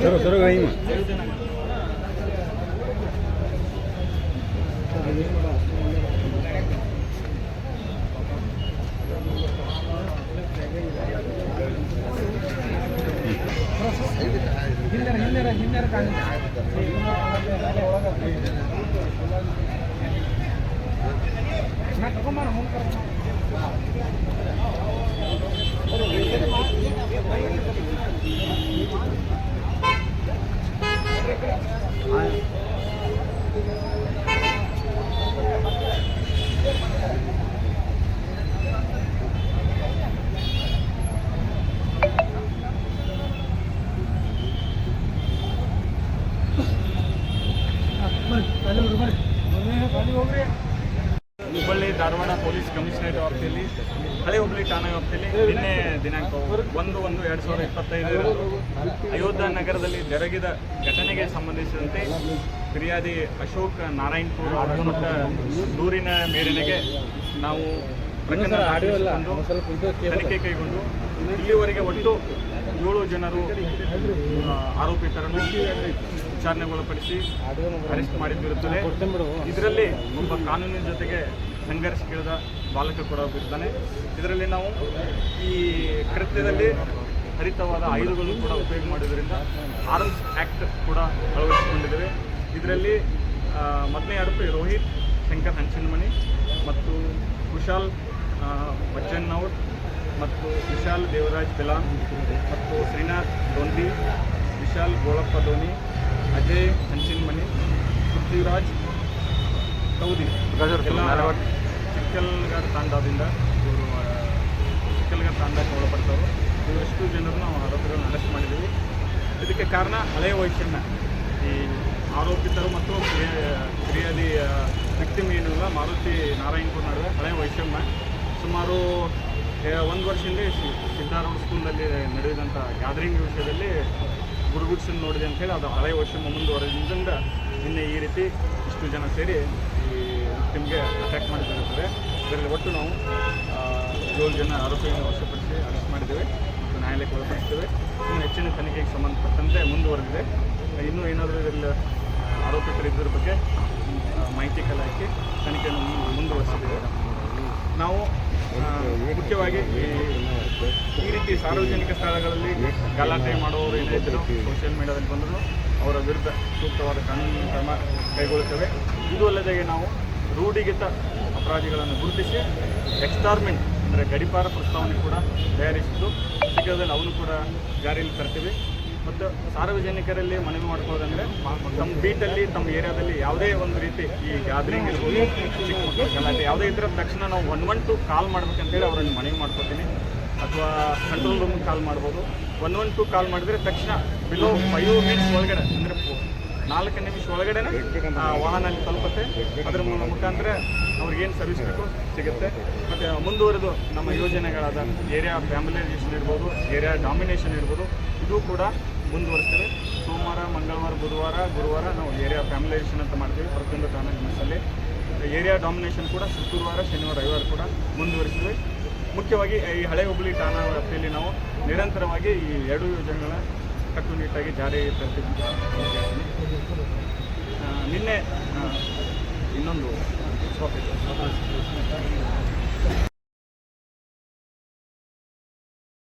સરો સરો અહીંમાં ಹಿಂದೆ ಹಿಂದೆ ಹಿಂದೆ ಕಾಣಿಸ್ತಾರೆ ನಾ ತಗೊಂಬಾರ ಮುಂದೆ ಧಾರವಾಡ ಪೊಲೀಸ್ ಕಮಿಷನರೇಟ್ ವ್ಯಾಪ್ತಿಯಲ್ಲಿ, ಹಳೆ ಹುಬ್ಳಿ ಠಾಣಾ ವ್ಯಾಪ್ತಿಯಲ್ಲಿ ನಿನ್ನೆ ದಿನಾಂಕ ಒಂದು ಒಂದು ಎರಡು ಸಾವಿರದ ಇಪ್ಪತ್ತೈದರಂದು ಅಯೋಧ್ಯ ನಗರದಲ್ಲಿ ಜರುಗಿದ ಘಟನೆಗೆ ಸಂಬಂಧಿಸಿದಂತೆ ಫಿರ್ಯಾದಿ ಅಶೋಕ್ ನಾರಾಯಣ್ಪುರ್ ಅವರ ಕೊಟ್ಟ ದೂರಿನ ಮೇರೆಗೆ ನಾವು ಪ್ರಕರಣ ತನಿಖೆ ಕೈಗೊಂಡು, ಇಲ್ಲಿವರೆಗೆ ಒಟ್ಟು ಏಳು ಜನರು ಆರೋಪಿತರನ್ನು ವಿಚಾರಣೆಗೊಳಪಡಿಸಿ ಅರೆಸ್ಟ್ ಮಾಡಿದ್ದಿರುತ್ತದೆ ಇದರಲ್ಲಿ ಒಬ್ಬ ಕಾನೂನಿನ ಜೊತೆಗೆ ಸಂಘರ್ಷಕ್ಕಿಳಿದ ಬಾಲಕ ಕೂಡ ಒಬ್ಬಿರ್ತಾನೆ ಇದರಲ್ಲಿ ನಾವು ಈ ಕೃತ್ಯದಲ್ಲಿ ಹರಿತವಾದ ಆಯುಧಗಳನ್ನು ಕೂಡ ಉಪಯೋಗ ಮಾಡೋದರಿಂದ ಆರ್ಮ್ಸ್ ಆ್ಯಕ್ಟ್ ಕೂಡ ಅಳವಡಿಸಿಕೊಂಡಿದ್ದೇವೆ. ಇದರಲ್ಲಿ ಮೊದಲನೇ ಆರೋಪಿ ರೋಹಿತ್, ಶಂಕರ್ ಹಂಚನಮಣಿ ಮತ್ತು ಕುಶಾಲ್ ಬಚ್ಚನ್ನೌರ್ ಮತ್ತು ವಿಶಾಲ್ ದೇವರಾಜ್ ಬೆಲಾನ್ ಮತ್ತು ಶ್ರೀನಾಥ್ ಡೊಂದಿ ವಿಶಾಲ್ ಗೋಳಪ್ಪ ಧೋನಿ, ಅಜಯ್ ಹಂಚಿನಮಣಿ, ಪೃಥ್ವಿರಾಜ್ ಕೌದಿ. ಎಲ್ಲ ಚಿಕ್ಕಲ್ಗರ್ ತಾಂಡದಿಂದ ಇವರು ಚಿಕ್ಕಲ್ಗರ್ ತಾಂಡಕ್ಕೆ ಒಳಪಡ್ತವರು. ಇವರೆಷ್ಟು ಜನರನ್ನು ನಾವು ಆರೋಪಿಗಳನ್ನು ಅರೆಸ್ಟ್ ಮಾಡಿದ್ದೀವಿ ಇದಕ್ಕೆ ಕಾರಣ ಹಳೆಯ ವೈಷಮ್ಯ ಈ ಆರೋಪಿತರು ಮತ್ತು ಕ್ರಿಯೆ- ಕ್ರಿಯಾದಿ ವ್ಯಕ್ತಿ ಏನಿಲ್ಲ ಮಾರುತಿ ನಾರಾಯಣಪುರ ನಡುವೆ ಹಳೆಯ ವೈಷಮ್ಯ ಸುಮಾರು ಒಂದು ವರ್ಷದಿಂದ ಸಿದ್ಧಾರೂಢ ಸ್ಕೂಲ್ನಲ್ಲಿ ನಡೆದಂಥ ಗ್ಯಾದರಿಂಗ್ ವಿಷಯದಲ್ಲಿ ಗುರುಗುಡ್ಸನ್ನು ನೋಡಿದೆ ಅಂತೇಳಿ ಅದು ಹಳೆಯ ವೈಷಮ್ಯ ಮುಂದುವರೆದಿಂದ ನಿನ್ನೆ ಈ ರೀತಿ ಇಷ್ಟು ಜನ ಸೇರಿ ಈ ವಿಕ್ಟಿಮ್ಗೆ ಅಟ್ಯಾಕ್ ಮಾಡಿದ್ದಾರೆ ಇದರಲ್ಲಿ ಒಟ್ಟು ನಾವು ಏಳು ಜನ ಆರೋಪಿಯನ್ನು ವಶಪಡಿಸಿ ಅರೆಸ್ಟ್ ಮಾಡಿದ್ದೇವೆ ಮತ್ತು ನ್ಯಾಯಾಲಯಕ್ಕೆ ಒಳಪಡಿಸ್ತೇವೆ ಇನ್ನು ಹೆಚ್ಚಿನ ತನಿಖೆಗೆ ಸಂಬಂಧಪಟ್ಟಂತೆ ಮುಂದುವರೆದಿದೆ. ಇನ್ನೂ ಏನಾದರೂ ಇದರಲ್ಲಿ ಆರೋಪಿತರಿದ್ದರ ಬಗ್ಗೆ ಮಾಹಿತಿ ಕಲೆ ಹಾಕಿ ತನಿಖೆಯನ್ನು ಮುಂದು- ಮುಂದುವರಿಸಿದ್ದೇವೆ. ನಾವು ಮುಖ್ಯವಾಗಿ ಈ ರೀತಿ ಸಾರ್ವಜನಿಕ ಸ್ಥಳಗಳಲ್ಲಿ ಗಲಾಟೆ ಮಾಡುವವರು ಏನಿದ್ರು ಸೋಷಿಯಲ್ ಮೀಡಿಯಾದಲ್ಲಿ ಬಂದರೂ ಅವರ ವಿರುದ್ಧ ಸೂಕ್ತವಾದ ಕಾನೂನು ಕ್ರಮ ಕೈಗೊಳ್ಳುತ್ತೇವೆ. ಇದು ಅಲ್ಲದೆ ನಾವು ರೂಢಿಗಿತ ಅಪರಾಧಿಗಳನ್ನು ಗುರುತಿಸಿ ಎಕ್ಸ್ಟಾರ್ಮೆಂಟ್, ಅಂದರೆ ಗಡಿಪಾರ ಪ್ರಸ್ತಾವನೆ ಕೂಡ ತಯಾರಿಸಿದ್ದು. ಶೀಘ್ರದಲ್ಲಿ ಅವನು ಕೂಡ ಜಾರಿಯಲ್ಲಿ ತರ್ತೀವಿ. ಮತ್ತು ಸಾರ್ವಜನಿಕರಲ್ಲಿ ಮನವಿ ಮಾಡ್ಕೊಳ್ಳೋದಂದರೆ ತಮ್ಮ ಬೀಟಲ್ಲಿ, ತಮ್ಮ ಏರಿಯಾದಲ್ಲಿ ಯಾವುದೇ ಒಂದು ರೀತಿ ಈ ಗ್ಯಾದರಿಂಗ್ ಇರ್ಬೋದು, ಚಿಕ್ಕ ಮಕ್ಕಳ ಯಾವುದೇ ಇದ್ರೆ ತಕ್ಷಣ ನಾವು ಒನ್ ಒನ್ ಟು ಕಾಲ್ ಮಾಡ್ಬೇಕಂತೇಳಿ ಅವರನ್ನು ಮನವಿ ಮಾಡ್ಕೋತೀನಿ. ಅಥವಾ ಕಂಟ್ರೋಲ್ ರೂಮ್ಗೆ ಕಾಲ್ ಮಾಡ್ಬೋದು. ಒನ್ ಒನ್ ಟು ಕಾಲ್ ಮಾಡಿದ್ರೆ ತಕ್ಷಣ ಬಿಲೋ ಫೈವ್ ಮಿನಿಟ್ಸ್ ಒಳಗಡೆ, ಅಂದರೆ ನಾಲ್ಕು ನಿಮಿಷ ಒಳಗಡೆ ವಾಹನ ಅಲ್ಲಿ ತಲುಪುತ್ತೆ. ಅದ್ರ ಮುಖಾಂತರ ಅವ್ರಿಗೇನು ಸರ್ವಿಸ್ ಬೇಕು ಸಿಗುತ್ತೆ. ಮತ್ತು ಮುಂದುವರೆದು ನಮ್ಮ ಯೋಜನೆಗಳಾದ ಏರಿಯಾ ಫ್ಯಾಮಿಲೈಸೇಷನ್ ಇರ್ಬೋದು ಏರಿಯಾ ಡಾಮಿನೇಷನ್ ಇರ್ಬೋದು, ಇದು ಕೂಡ ಮುಂದುವರಿಸ್ತೇವೆ. ಸೋಮವಾರ, ಮಂಗಳವಾರ, ಬುಧವಾರ, ಗುರುವಾರ ನಾವು ಏರಿಯಾ ಫ್ಯಾಮಿಲೈಸೇಷನ್ ಅಂತ ಮಾಡ್ತೀವಿ ಪ್ರತಿಯೊಂದು ಲಿಮಿಟ್ಸಲ್ಲಿ ಏರಿಯಾ ಡಾಮಿನೇಷನ್ ಕೂಡ ಶುಕ್ರವಾರ, ಶನಿವಾರ, ರವಿವಾರ ಕೂಡ ಮುಂದುವರಿಸಿದ್ವಿ ಮುಖ್ಯವಾಗಿ ಈ ಹಳೆ ಹುಬ್ಬಳ್ಳಿ ಠಾಣಾ ವ್ಯಾಪ್ತಿಯಲ್ಲಿ ನಾವು ನಿರಂತರವಾಗಿ ಈ ಎರಡು ಯೋಜನೆಗಳ ಕಟ್ಟುನಿಟ್ಟಾಗಿ ಜಾರಿ ತರ್ತೀವಿ ಅಂತ ನಿನ್ನೆ ಇನ್ನೊಂದು